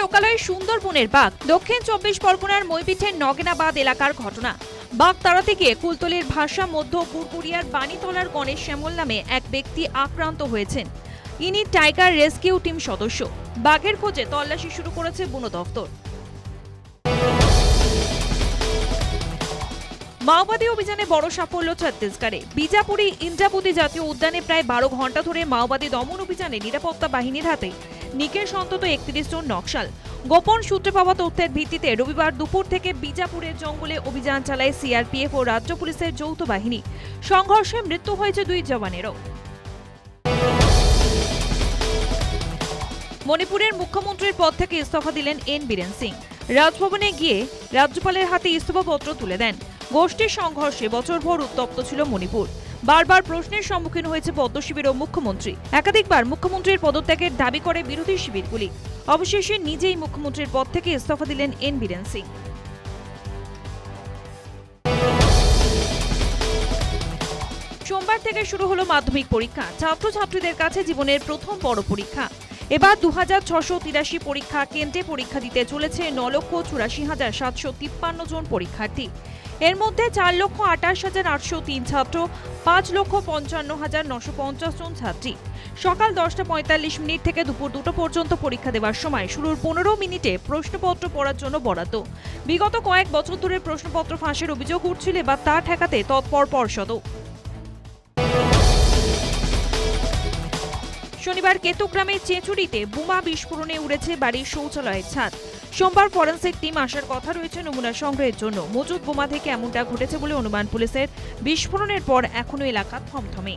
লোকালয়ে সুন্দরবনের বাঘ দক্ষিণ চব্বিশ পরগনার মইপিঠের নগেনাবাদ এলাকার ঘটনা। বাঘ তাড়াতে গিয়ে কুলতলির ভাষা মধ্য পুরপুরিয়ার বাণীতলার গণেশ শ্যামল নামে এক ব্যক্তি আক্রান্ত হয়েছেন। ইনি টাইগার রেস্কিউ টিম সদস্য। বাঘের খোঁজে তল্লাশি শুরু করেছে বন দফতর মাওবাদী অভিযানে বড় সাফল্য ছত্তিশগড়ে। বিজাপুরি ইন্দ্রাপতি জাতীয় উদ্যানে প্রায় বারো ঘণ্টা ধরে মাওবাদী দমন অভিযানে নিরাপত্তা বাহিনীর হাতে নিকেশ অন্তত একত্রিশ জন নকশাল। গোপন সূত্রে পাওয়া তথ্যের ভিত্তিতে রবিবার দুপুর থেকে বিজাপুরের জঙ্গলে অভিযান চালায় সিআরপিএফ ও রাজ্য পুলিশের যৌথ বাহিনী। সংঘর্ষে মৃত্যু হয়েছে দুই জওয়ানেরও। মণিপুরের মুখ্যমন্ত্রীর পদ থেকে ইস্তফা দিলেন এন বীরেন সিং। রাজভবনে গিয়ে রাজ্যপালের হাতে ইস্তফাপত্র তুলে দেন। গোষ্ঠীর সংঘর্ষে বছরভর উত্তপ্ত ছিল মণিপুর। বারবার প্রশ্নের সম্মুখীন হয়েছে পদ্ম শিবির ও মুখ্যমন্ত্রী। একাধিকবার মুখ্যমন্ত্রীর পদত্যাগের দাবি করে বিরোধী শিবিরগুলি। অবশেষে নিজেই মুখ্যমন্ত্রীর পদ থেকে ইস্তফা দিলেন এন বীরেন সিং। সোমবার থেকে শুরু হলো মাধ্যমিক পরীক্ষা। ছাত্রছাত্রীদের কাছে জীবনের প্রথম বড় পরীক্ষা। এবার দু পরীক্ষা কেন্দ্রে পরীক্ষা দিতে চলেছে ন লক্ষ চুরাশি হাজার সাতশো তিপ্পান্ন জন পরীক্ষার্থী। এর মধ্যে চার লক্ষ আঠাশ হাজার আটশো তিন ছাত্র, পাঁচ লক্ষ পঞ্চান্ন হাজার নশো পঞ্চাশ জন ছাত্রী। সকাল দশটা পঁয়তাল্লিশ মিনিট থেকে দুপুর দুটো পর্যন্ত পরীক্ষা দেওয়ার সময় শুরুর পনেরো মিনিটে প্রশ্নপত্র পড়ার জন্য বরাদ্দ। বিগত কয়েক বছর ধরে প্রশ্নপত্র ফাঁসের অভিযোগ উঠছিল বা তা ঠেকাতে তৎপর পর্ষদও শনিবার কেতুগ্রামের চেঁচুড়িতে বোমা বিস্ফোরণে উড়েছে বাড়ির শৌচালয়ের ছাদ। সোমবার ফরেন্সিক টিম আসার কথা রয়েছে নমুনা সংগ্রহের জন্য। মজুদ বোমা থেকে এমনটা ঘটেছে বলে অনুমান পুলিশের। বিস্ফোরণের পর এখনও এলাকা থমথমে।